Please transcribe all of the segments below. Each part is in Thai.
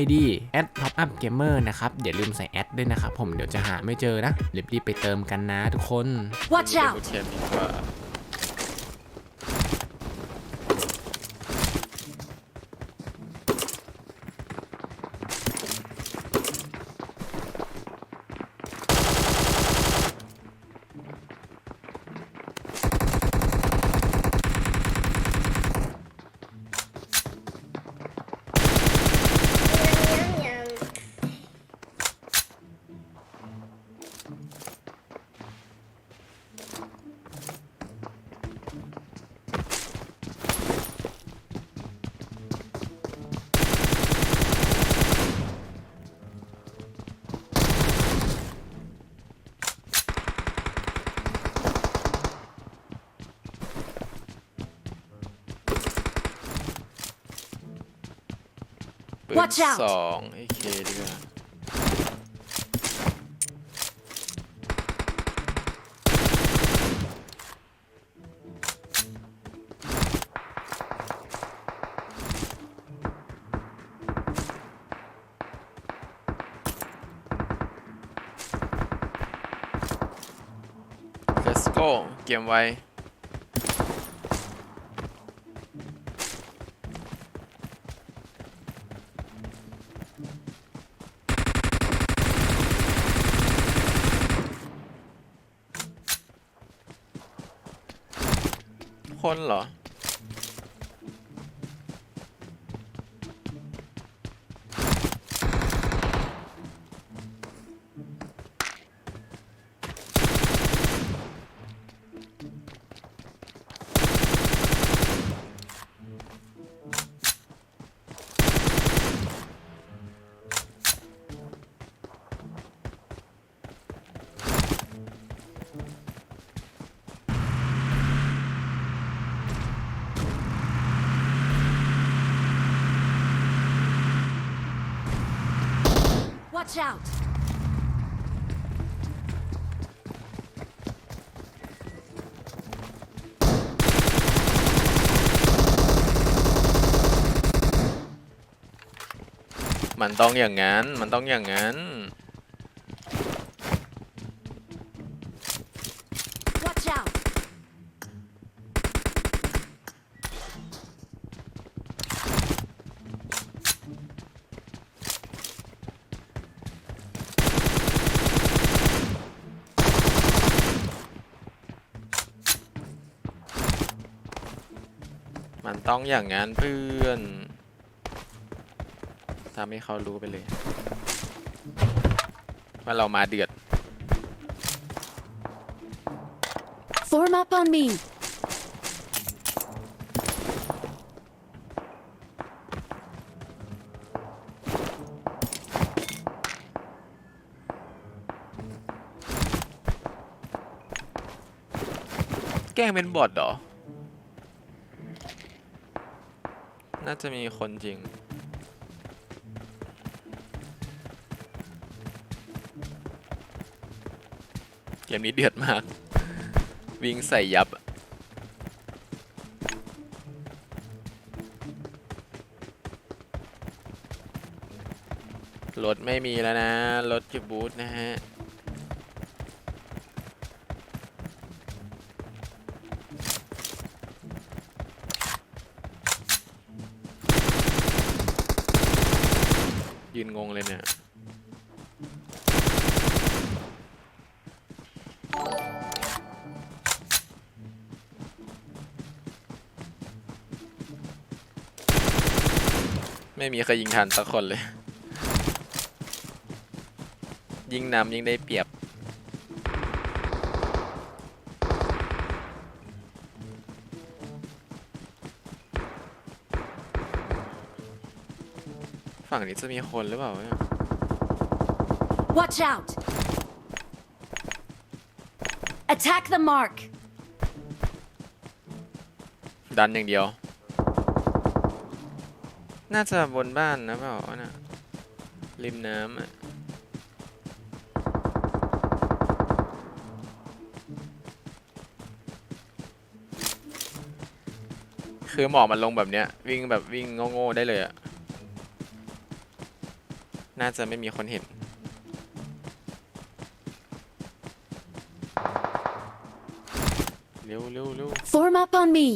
ID at top up gamer นะครับอย่าลืมใส่แอดด้วยนะครับผมเดี๋ยวจะหาไม่เจอนะรีบๆไปเติมกันนะทุกคน Watch เดี๋ยว out! กูเทียนดีกว่า ปืน Watch out สองไอเคดีกว่าเลสโก้เกมไว คนเหรอ Watch out! มันต้องอย่างนั้น มันต้องอย่างนั้น Watch out! มันต้องอย่างนั้นเพื่อนทำให้เขารู้ไปเลย ว่าเรามาเดือด Form up on me! แกล้งเป็นบอทเหรอ น่าจะมีคนจริง เกมนี้เดือดมาก วิ่งใส่ยับอะรถไม่มีแล้วนะ รถอยู่บูธนะฮะ ไม่มีใครยิงทันสักคนเลย ยิงนำยิงได้เปรียบ ฝั่งนี้จะมีคนหรือเปล่าเนี่ย Watch out! Attack the mark. ดันอย่างเดียว น่าจะบนบ้านนะเปล่านะริมน้ำอะคือหมอกมันลงแบบเนี้ย วิ่งแบบวิ่งโง่ๆได้เลยอะน่าจะไม่มีคนเห็น เร็วเร็วเร็ว Form up on me.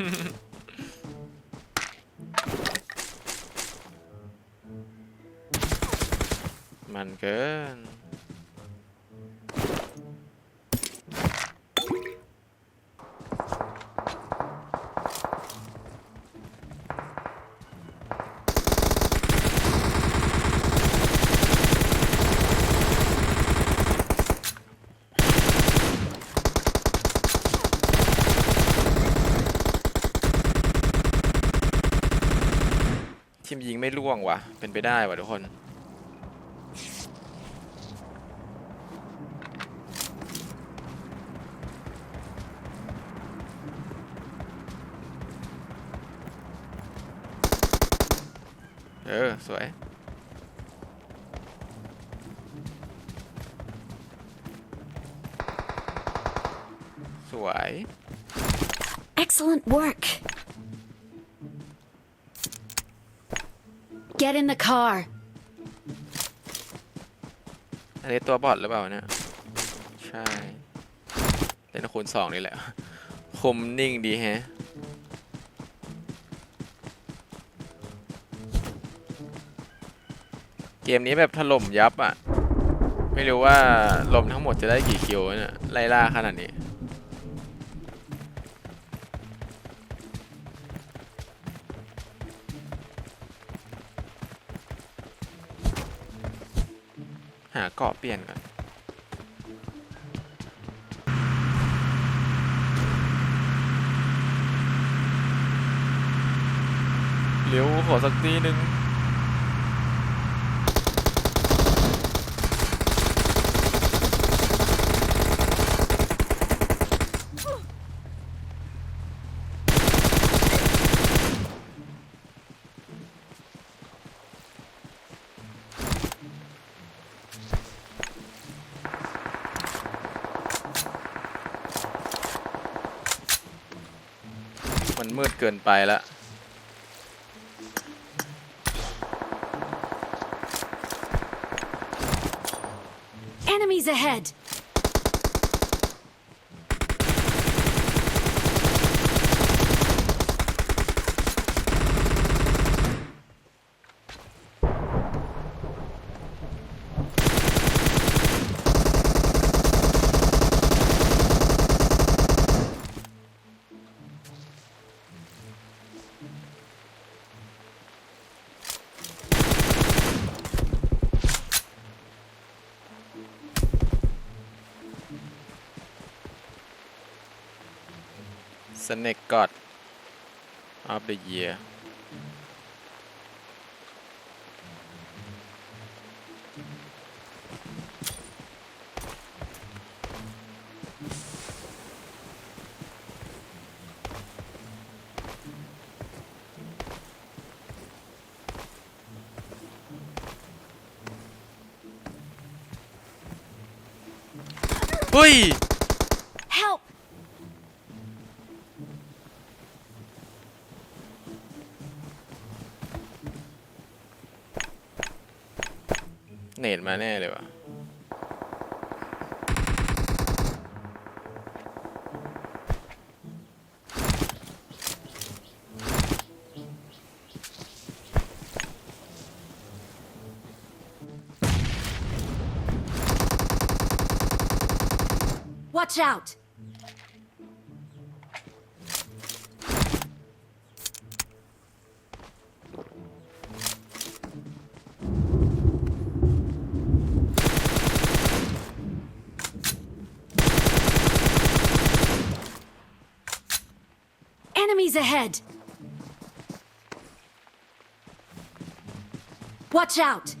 มันเกิน ยิงไม่ล่วงว่ะ เป็นไปได้ว่ะทุกคนเออ สวย สวย Excellent work. Get in the car. อันนี้ตัวบอทหรือเปล่าเนี่ย ใช่เล่นคูณสองนี่แหละ คมนิ่งดีแฮะ เกมนี้แบบถล่มยับอะ ไม่รู้ว่าลมทั้งหมดจะได้กี่คิวเนี่ย ไล่ล่าขนาดนี้ หาเกาะเปลี่ยนก่อนเร็วขอสักทีหนึ่ง มันมืดเกินไปแล้ว Snake God of the Year เฮ้ย เนตมาแน่เลยว่ะ Enemy Watch out! Enemies ahead! Watch out!